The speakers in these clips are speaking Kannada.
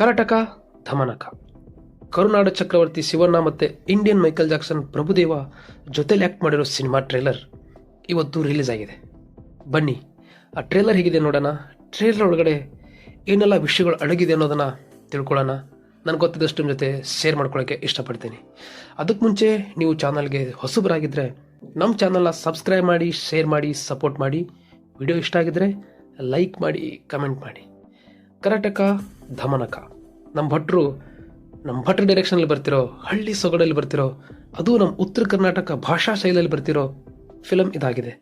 ಕರ್ನಾಟಕ, ಧಮನಕ. ಕರುನಾಡ ಚಕ್ರವರ್ತಿ ಶಿವಣ್ಣ ಮತ್ತೆ ಇಂಡಿಯನ್ ಮೈಕಲ್ ಜಾಕ್ಸನ್ ಪ್ರಭುದೇವ ಜೊತೆಲಿ ಆಕ್ಟ್ ಮಾಡಿರೋ ಸಿನಿಮಾ ಟ್ರೇಲರ್ ಇವತ್ತು ರಿಲೀಸ್ ಆಗಿದೆ. ಬನ್ನಿ, ಆ ಟ್ರೇಲರ್ ಹೇಗಿದೆ ನೋಡೋಣ. ಟ್ರೇಲರ್ ಒಳಗಡೆ ಏನೆಲ್ಲ ವಿಷಯಗಳು ಅಡಗಿದೆ ಅನ್ನೋದನ್ನು ತಿಳ್ಕೊಳ್ಳೋಣ. ನನಗೆ ಗೊತ್ತಿದ್ದಷ್ಟು ಜೊತೆ ಶೇರ್ ಮಾಡ್ಕೊಳ್ಳೋಕ್ಕೆ ಇಷ್ಟಪಡ್ತೀನಿ. ಅದಕ್ಕೆ ಮುಂಚೆ ನೀವು ಚಾನಲ್ಗೆ ಹೊಸಬರಾಗಿದ್ದರೆ ನಮ್ಮ ಚಾನಲ್ನ ಸಬ್ಸ್ಕ್ರೈಬ್ ಮಾಡಿ ಶೇರ್ ಮಾಡಿ ಸಪೋರ್ಟ್ ಮಾಡಿ. ವಿಡಿಯೋ ಇಷ್ಟ ಆಗಿದ್ದರೆ ಲೈಕ್ ಮಾಡಿ ಕಮೆಂಟ್ ಮಾಡಿ. ಕರ್ನಾಟಕ ಧಮನಕ. ನಮ್ಮ ಭಟ್ರು ನಮ್ಮ ಭಟ್ರ ಡೈರೆಕ್ಷನಲ್ಲಿ ಬರ್ತಿರೋ, ಹಳ್ಳಿ ಸೊಗಡಲ್ಲಿ ಬರ್ತಿರೋ, ಅದು ನಮ್ಮ ಉತ್ತರ ಕರ್ನಾಟಕ ಭಾಷಾ ಶೈಲಿಯಲ್ಲಿ ಬರ್ತಿರೋ ಫಿಲಮ್ ಇದಾಗಿದೆ.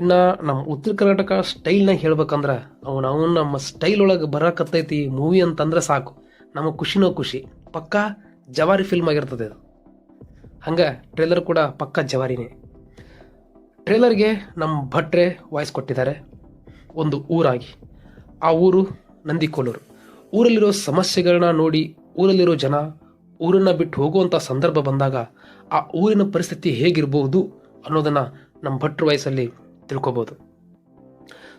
ಇನ್ನು ನಮ್ಮ ಉತ್ತರ ಕರ್ನಾಟಕ ಸ್ಟೈಲ್ನಾಗ ಹೇಳ್ಬೇಕಂದ್ರೆ, ಅವನು ಅವನು ನಮ್ಮ ಸ್ಟೈಲ್ ಒಳಗೆ ಬರಕತ್ತೈತಿ ಮೂವಿ ಅಂತಂದ್ರೆ ಸಾಕು. ನಮಗೆ ಖುಷಿನೋ ಖುಷಿ. ಪಕ್ಕಾ ಜವಾರಿ ಫಿಲ್ಮ್ ಆಗಿರ್ತದೆ ಅದು. ಹಂಗೆ ಟ್ರೇಲರ್ ಕೂಡ ಪಕ್ಕಾ ಜವಾರಿನೇ. ಟ್ರೇಲರ್ಗೆ ನಮ್ಮ ಭಟ್ರೆ ವಾಯ್ಸ್ ಕೊಟ್ಟಿದ್ದಾರೆ. ಒಂದು ಊರಾಗಿ. ಆ ಊರು ನಂದಿಕೋಲೂರು. ಊರಲ್ಲಿರೋ ಸಮಸ್ಯೆಗಳನ್ನ ನೋಡಿ ಊರಲ್ಲಿರೋ ಜನ ಊರನ್ನ ಬಿಟ್ಟು ಹೋಗುವಂಥ ಸಂದರ್ಭ ಬಂದಾಗ ಆ ಊರಿನ ಪರಿಸ್ಥಿತಿ ಹೇಗಿರಬಹುದು ಅನ್ನೋದನ್ನು ನಮ್ಮ ಭಟ್ರ ವಯಸ್ಸಲ್ಲಿ ತಿಳ್ಕೊಬೋದು.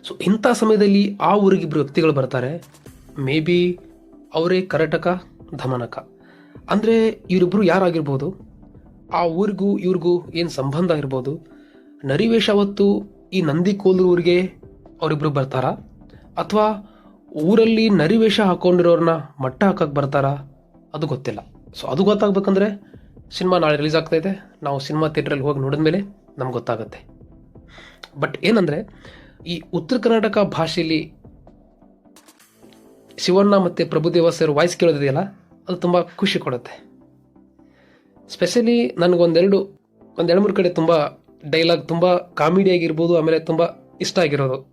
ಸೊ ಇಂಥ ಸಮಯದಲ್ಲಿ ಆ ಊರಿಗೆ ಇಬ್ಬರು ವ್ಯಕ್ತಿಗಳು ಬರ್ತಾರೆ. ಮೇ ಬಿ ಅವರೇ ಕರಟಕ ಧಮನಕ. ಅಂದರೆ ಇವರಿಬ್ಬರು ಯಾರಾಗಿರ್ಬೋದು? ಆ ಊರಿಗೂ ಇವ್ರಿಗೂ ಏನು ಸಂಬಂಧ ಆಗಿರ್ಬೋದು? ನರಿವೇಶ ಅವತ್ತು ಈ ನಂದಿಕೋಲೂರು ಊರಿಗೆ ಅವರಿಬ್ಬರು ಬರ್ತಾರಾ? ಅಥವಾ ಊರಲ್ಲಿ ನರಿವೇಷ ಹಾಕೊಂಡಿರೋರನ್ನ ಮಟ್ಟ ಹಾಕಕ್ಕೆ ಬರ್ತಾರಾ? ಅದು ಗೊತ್ತಿಲ್ಲ. ಸೊ ಅದು ಗೊತ್ತಾಗ್ಬೇಕಂದ್ರೆ ಸಿನಿಮಾ ನಾಳೆ ರಿಲೀಸ್ ಇದೆ. ನಾವು ಸಿನಿಮಾ ಥಿಯೇಟ್ರಲ್ಲಿ ಹೋಗಿ ನೋಡಿದ ಮೇಲೆ ನಮ್ಗೆ ಗೊತ್ತಾಗುತ್ತೆ. ಬಟ್ ಏನಂದರೆ, ಈ ಉತ್ತರ ಕರ್ನಾಟಕ ಭಾಷೆಯಲ್ಲಿ ಶಿವಣ್ಣ ಮತ್ತು ಪ್ರಭುದೇವ ಸರ್ ವಾಯ್ಸ್ ಕೇಳೋದಿದೆಯಲ್ಲ, ಅದು ತುಂಬ ಖುಷಿ ಕೊಡುತ್ತೆ. ಸ್ಪೆಷಲಿ ನನಗೊಂದೆರಡು ಒಂದೆರಡು ಮೂರು ಕಡೆ ತುಂಬ ಡೈಲಾಗ್ ತುಂಬ ಕಾಮಿಡಿಯಾಗಿರ್ಬೋದು ಆಮೇಲೆ ತುಂಬ ಇಷ್ಟ ಆಗಿರೋದು.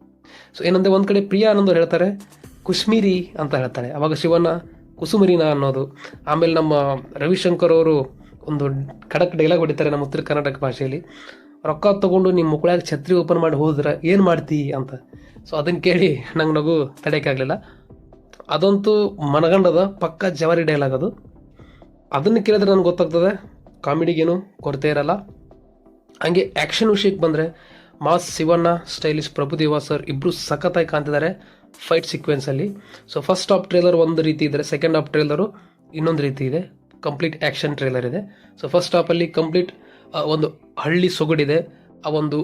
ಸೊ ಏನಂದರೆ ಒಂದು ಕಡೆ ಪ್ರಿಯಾ ಆನಂದ್ ಹೇಳ್ತಾರೆ ಕುಶ್ಮೀರಿ ಅಂತ ಹೇಳ್ತಾರೆ ಅವಾಗ ಶಿವಣ್ಣ ಕುಸುಮರಿನ ಅನ್ನೋದು. ಆಮೇಲೆ ನಮ್ಮ ರವಿಶಂಕರ್ ಅವರು ಒಂದು ಖಡಕ್ ಡೈಲಾಗ್ ಹೊಡಿತಾರೆ ನಮ್ಮ ಉತ್ತರ ಕರ್ನಾಟಕ ಭಾಷೆಯಲ್ಲಿ. ರೊಕ್ಕ ತಗೊಂಡು ನಿಮ್ಮ ಮುಕ್ಕಳಾಗ ಛತ್ರಿ ಓಪನ್ ಮಾಡಿ ಹೋದ್ರೆ ಏನು ಮಾಡ್ತಿ ಅಂತ. ಸೊ ಅದನ್ನು ಕೇಳಿ ನಂಗೆ ನಗು ತಡೆಯೋಕ್ಕಾಗಲಿಲ್ಲ ಅದಂತೂ ಮನಗಂಡದ ಪಕ್ಕ ಜವಾರಿ ಡೈಲಾಗ್ ಅದು. ಅದನ್ನು ಕೇಳಿದ್ರೆ ನನಗೆ ಗೊತ್ತಾಗ್ತದೆ, ಕಾಮಿಡಿಗೇನು ಕೊರತೆ ಇರಲ್ಲ. ಹಂಗೆ ಆ್ಯಕ್ಷನ್ ವಿಷಯಕ್ಕೆ ಬಂದರೆ mass Shivanna stylish Prabhudeva sir ಇಬ್ಬರು ಸಖತ್ತಾಗಿ ಕಾಣ್ತಿದ್ದಾರೆ. ಫೈಟ್ ಸೀಕ್ವೆನ್ಸಲ್ಲಿ ಸೊ ಫಸ್ಟ್ ಆಫ್ ಟ್ರೇಲರ್ ಒಂದು ರೀತಿ ಇದ್ದರೆ ಸೆಕೆಂಡ್ ಆಫ್ ಟ್ರೇಲರು ಇನ್ನೊಂದು ರೀತಿ ಇದೆ. ಕಂಪ್ಲೀಟ್ ಆ್ಯಕ್ಷನ್ ಟ್ರೇಲರ್ ಇದೆ. ಸೊ ಫಸ್ಟ್ ಹಾಫಲ್ಲಿ ಕಂಪ್ಲೀಟ್ ಒಂದು ಹಳ್ಳಿ ಸೊಗಡಿದೆ. ಆ ಒಂದು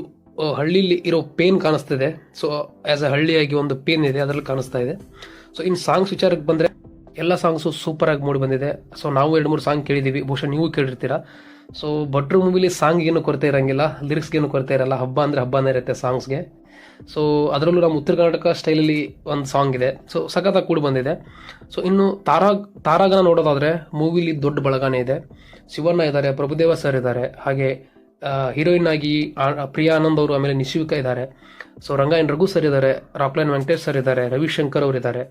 ಹಳ್ಳಿಲಿ ಇರೋ ಪೇನ್ ಕಾಣಿಸ್ತಿದೆ. ಸೊ ಆ್ಯಸ್ ಅ ಹಳ್ಳಿಯಾಗಿ ಒಂದು ಪೇನ್ ಇದೆ, ಅದರಲ್ಲಿ ಕಾಣಿಸ್ತಾ ಇದೆ. ಸೊ ಇನ್ನು ಸಾಂಗ್ಸ್ ವಿಚಾರಕ್ಕೆ ಬಂದರೆ ಎಲ್ಲ ಸಾಂಗ್ಸು ಸೂಪರಾಗಿ ಮೂಡಿ ಬಂದಿದೆ. ಸೊ ನಾವು ಎರಡು ಮೂರು ಸಾಂಗ್ ಕೇಳಿದ್ದೀವಿ ಬಹುಶಃ ನೀವು ಕೇಳಿರ್ತೀರಾ. ಸೊ ಭಟ್ರು ಮೂವಿಲಿ ಸಾಂಗ್ ಏನು ಕೊರತೆ ಇರೋಂಗಿಲ್ಲ ಲಿರಿಕ್ಸ್ಗೇನು ಕೊರತೆ ಇರಲ್ಲ. ಹಬ್ಬ ಅಂದರೆ ಹಬ್ಬನೇ ಇರುತ್ತೆ ಸಾಂಗ್ಸ್ಗೆ ಸೊ ಅದರಲ್ಲೂ ನಮ್ಮ ಉತ್ತರ ಕರ್ನಾಟಕ ಸ್ಟೈಲಲ್ಲಿ ಒಂದು ಸಾಂಗ್ ಇದೆ. ಸೊ ಸಖತ್ತಾಗಿ ಕೂಡ ಬಂದಿದೆ. ಸೊ ಇನ್ನು ತಾರಾ, ತಾರಾಗನ ನೋಡೋದಾದರೆ ಮೂವಿಲಿ ದೊಡ್ಡ ಬಳಗನೇ ಇದೆ. ಶಿವಣ್ಣ ಇದ್ದಾರೆ, ಪ್ರಭುದೇವ ಸರ್ ಇದ್ದಾರೆ, ಹಾಗೆ ಹೀರೋಯಿನ್ ಆಗಿ ಪ್ರಿಯಾ ಆನಂದ್ ಅವರು ಆಮೇಲೆ ನಿಶಿವಿಕಾ ಇದ್ದಾರೆ. ಸೊ ರಂಗಾಯನ್ ರಘು ಸರ್ ಇದ್ದಾರೆ, ರಾಪ್ಲೈನ್ ವೆಂಕಟೇಶ್ ಸರ್ ಇದ್ದಾರೆ, ರವಿಶಂಕರ್ ಅವರು ಇದ್ದಾರೆ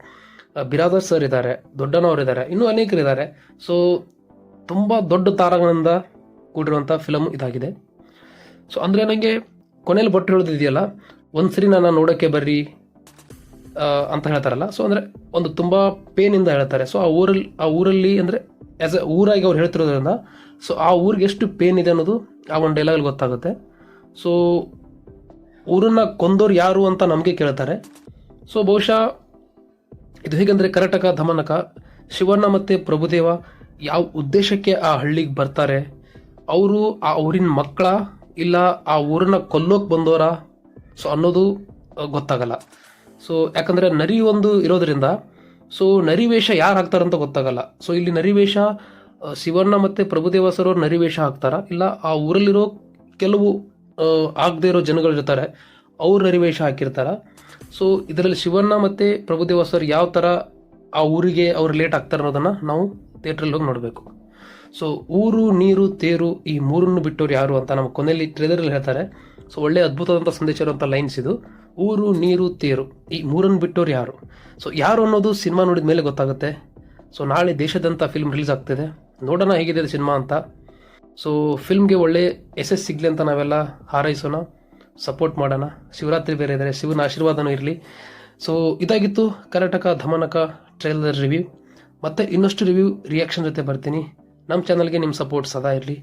ಬಿರಾದರ್ ಸರ್ ಇದ್ದಾರೆ ದೊಡ್ಡನವರು ಇದ್ದಾರೆ, ಇನ್ನೂ ಅನೇಕರು ಇದ್ದಾರೆ. ಸೊ ತುಂಬ ದೊಡ್ಡ ತಾರಾಗಣದಿಂದ ಕೂಡಿರುವಂಥ ಫಿಲಮ್ ಇದಾಗಿದೆ. ಸೊ ಅಂದರೆ ನನಗೆ ಕೊನೆಯಲ್ಲಿ ಹೇಳೋದು ಹೇಳೋದಿದೆಯಲ್ಲ ಒಂದು ಸರಿ ನಾನು ನೋಡೋಕ್ಕೆ ಬರ್ರಿ ಅಂತ ಹೇಳ್ತಾರಲ್ಲ. ಸೊ ಅಂದರೆ ಒಂದು ತುಂಬ ಪೇನಿಂದ ಹೇಳ್ತಾರೆ. ಸೊ ಆ ಊರಲ್ಲಿ ಆ ಊರಲ್ಲಿ ಅಂದರೆ ಆ್ಯಸ್ ಎ ಊರಾಗಿ ಅವ್ರು ಹೇಳ್ತಿರೋದ್ರಿಂದ ಸೊ ಆ ಊರಿಗೆ ಎಷ್ಟು ಪೇನ್ ಇದೆ ಅನ್ನೋದು ಆ ಒಂದು ಡೈಲಾಗಲ್ಲಿ ಗೊತ್ತಾಗುತ್ತೆ. ಸೊ ಊರನ್ನ ಕೊಂದೋರು ಯಾರು ಅಂತ ನಮಗೆ ಕೇಳ್ತಾರೆ. ಸೊ ಬಹುಶಃ ಇದು ಹೇಗೆಂದರೆ ಕರ್ನಾಟಕ ಧಮನಕ, ಶಿವಣ್ಣ ಮತ್ತು ಪ್ರಭುದೇವ ಯಾವ ಉದ್ದೇಶಕ್ಕೆ ಆ ಹಳ್ಳಿಗೆ ಬರ್ತಾರೆ? ಅವರು ಆ ಊರಿನ ಮಕ್ಕಳ ಇಲ್ಲ ಆ ಊರನ್ನ ಕೊಲ್ಲೋಕೆ ಬಂದವರ ಸೊ ಅನ್ನೋದು ಗೊತ್ತಾಗಲ್ಲ. ಸೊ ಯಾಕಂದರೆ ನರಿ ಒಂದು ಇರೋದ್ರಿಂದ ಸೊ ನರಿವೇಷ ಯಾರು ಹಾಕ್ತಾರಂತ ಗೊತ್ತಾಗಲ್ಲ. ಸೊ ಇಲ್ಲಿ ನರಿವೇಷ ಶಿವಣ್ಣ ಮತ್ತು ಪ್ರಭುದೇವಾಸರು ನರಿವೇಷ ಹಾಕ್ತಾರ. ಇಲ್ಲ, ಆ ಊರಲ್ಲಿರೋ ಕೆಲವು ಆಗದೇ ಇರೋ ಜನಗಳು ಇರ್ತಾರೆ, ಅವ್ರು ನರಿವೇಷ ಹಾಕಿರ್ತಾರ. ಸೊ ಇದರಲ್ಲಿ ಶಿವಣ್ಣ ಮತ್ತು ಪ್ರಭುದೇವ ಸರ್ ಯಾವ ಥರ ಆ ಊರಿಗೆ ಅವ್ರು ಲೇಟ್ ಆಗ್ತಾರೆ ಅನ್ನೋದನ್ನು ನಾವು ಥಿಯೇಟ್ರಲ್ಲಿ ಹೋಗಿ ನೋಡಬೇಕು. ಸೊ ಊರು, ನೀರು, ತೇರು ಈ ಮೂರನ್ನು ಬಿಟ್ಟವ್ರು ಯಾರು ಅಂತ ನಮ್ಮ ಕೊನೆಯಲ್ಲಿ ಟ್ರೇಲರಲ್ಲಿ ಹೇಳ್ತಾರೆ. ಸೊ ಒಳ್ಳೆ ಅದ್ಭುತವಾದಂಥ ಸಂದೇಶ ಇರುವಂಥ ಲೈನ್ಸ್ ಇದು. ಊರು, ನೀರು, ತೇರು ಈ ಮೂರನ್ನು ಬಿಟ್ಟವ್ರು ಯಾರು? ಸೊ ಯಾರು ಅನ್ನೋದು ಸಿನಿಮಾ ನೋಡಿದ ಮೇಲೆ ಗೊತ್ತಾಗುತ್ತೆ. ಸೊ ನಾಳೆ ದೇಶದಂಥ ಫಿಲ್ಮ್ ರಿಲೀಸ್ ಆಗ್ತಿದೆ. ನೋಡೋಣ ಹೇಗಿದೆ ಸಿನಿಮಾ ಅಂತ. ಸೊ ಫಿಲ್ಮ್ಗೆ ಒಳ್ಳೆ ಎಸ್ ಸಿಗಲಿ ಅಂತ ನಾವೆಲ್ಲ ಹಾರೈಸೋಣ. ಸಪೋರ್ಟ್ ಮಾಡೋಣ. ಶಿವರಾತ್ರಿ ಬೇರೆ ಇದ್ದಾರೆ ಶಿವನ ಆಶೀರ್ವಾದನೂ ಇರಲಿ. ಸೊ ಇದಾಗಿತ್ತು ಕರ್ನಾಟಕ ಧಮನಕ ಟ್ರೈಲರ್ ರಿವ್ಯೂ ಮತ್ತೆ ಇನ್ನಷ್ಟು ರಿವ್ಯೂ ರಿಯಾಕ್ಷನ್ ಜೊತೆ ಬರ್ತೀನಿ. ನಮ್ಮ ಚಾನಲ್ಗೆ ನಿಮ್ಮ ಸಪೋರ್ಟ್ ಸದಾ ಇರಲಿ.